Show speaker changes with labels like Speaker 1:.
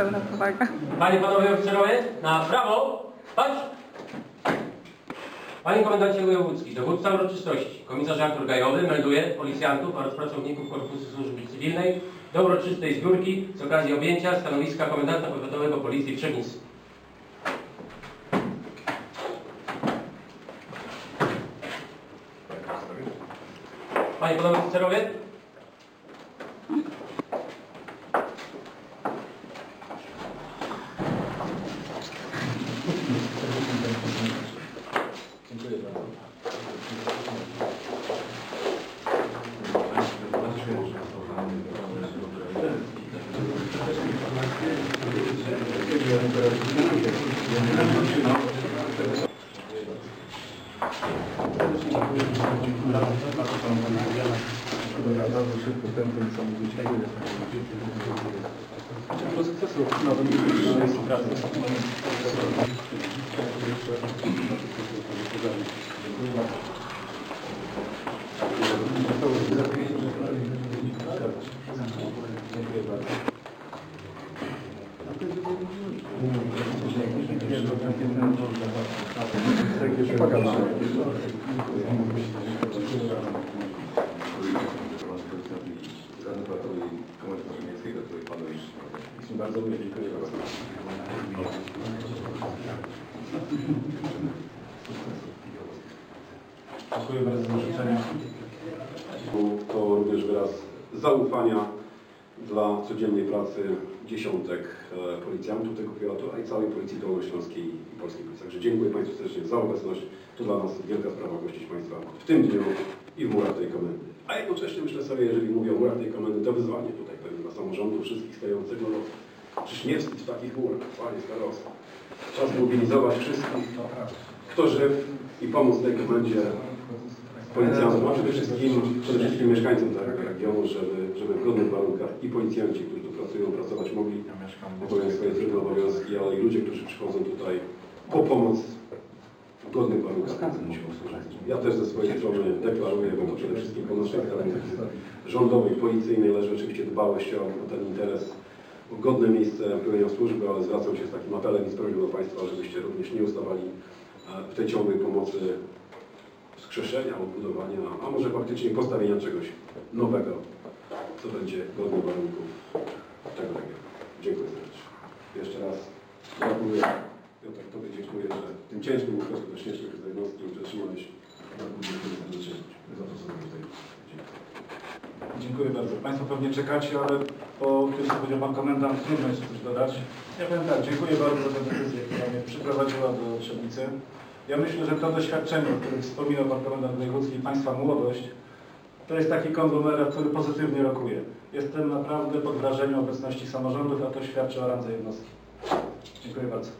Speaker 1: pełna powaga.
Speaker 2: Panie, panowie oficerowie, na prawo, chodź! Panie komendancie wojewódzki, dowódca uroczystości, komisarz Artur Gajowy melduje policjantów oraz pracowników Korpusu Służby Cywilnej do uroczystej zbiórki z okazji objęcia stanowiska komendanta powiatowego Policji w Trzebnicy. Panie, panowie oficerowie,
Speaker 3: Rady Powiatowej Dziękuję bardzo.
Speaker 4: Dziękuję bardzo za życzenia.
Speaker 3: To również wyraz zaufania dla codziennej pracy dziesiątek e, policjantów tego powiatu, a i całej Policji Dolnośląskiej i Polskiej Policji. Także dziękuję Państwu serdecznie za obecność. To dla nas wielka sprawa gościć Państwa w tym dniu i w murach tej komendy. A jednocześnie myślę sobie, jeżeli mówię o murach tej komendy, to wyzwanie tutaj pewnie dla samorządu wszystkich stojących, no przecież nie wstyd w takich murach, Panie Starosta. Czas mobilizować wszystkich, kto żyw i pomóc tej komendzie policjantom, a przede wszystkim, przede wszystkim mieszkańcom tego regionu, żeby, żeby w godnych warunkach i policjanci, którzy tu pracują, pracować mogli, wypełniać swoje trudne obowiązki, ale i ludzie, którzy przychodzą tutaj po pomoc w godnych warunkach. Ja też ze swojej strony deklaruję, bo to przede wszystkim po naszej stronie rządowej, policyjnej leży oczywiście dbałość o, o ten interes, o godne miejsce pełnienia służby, ale zwracam się z takim apelem i z prośbą do Państwa, żebyście również nie ustawali e, w tej ciągłej pomocy wskrzeszenia, odbudowania, a może faktycznie postawienia czegoś nowego, co będzie godne warunków tego regionu. Dziękuję serdecznie. Jeszcze raz gratuluję. Piotr, Tobie dziękuję, że w tym ciężkim okresie dość ciężkich z jednostki serdecznie za to, co tutaj. Dziękuję.
Speaker 4: Bardzo. Państwo pewnie czekacie, ale po tym, co powiedział Pan Komendant, trudno jeszcze coś dodać. Ja powiem tak, dziękuję bardzo za decyzję, która mnie przyprowadziła do Trzebnicy. Ja myślę, że to doświadczenie, o którym wspominał Pan Komendant Wojewódzki Państwa młodość, to jest taki konglomerat, który pozytywnie rokuje. Jestem naprawdę pod wrażeniem obecności samorządów, a to świadczy o randze jednostki. Dziękuję bardzo.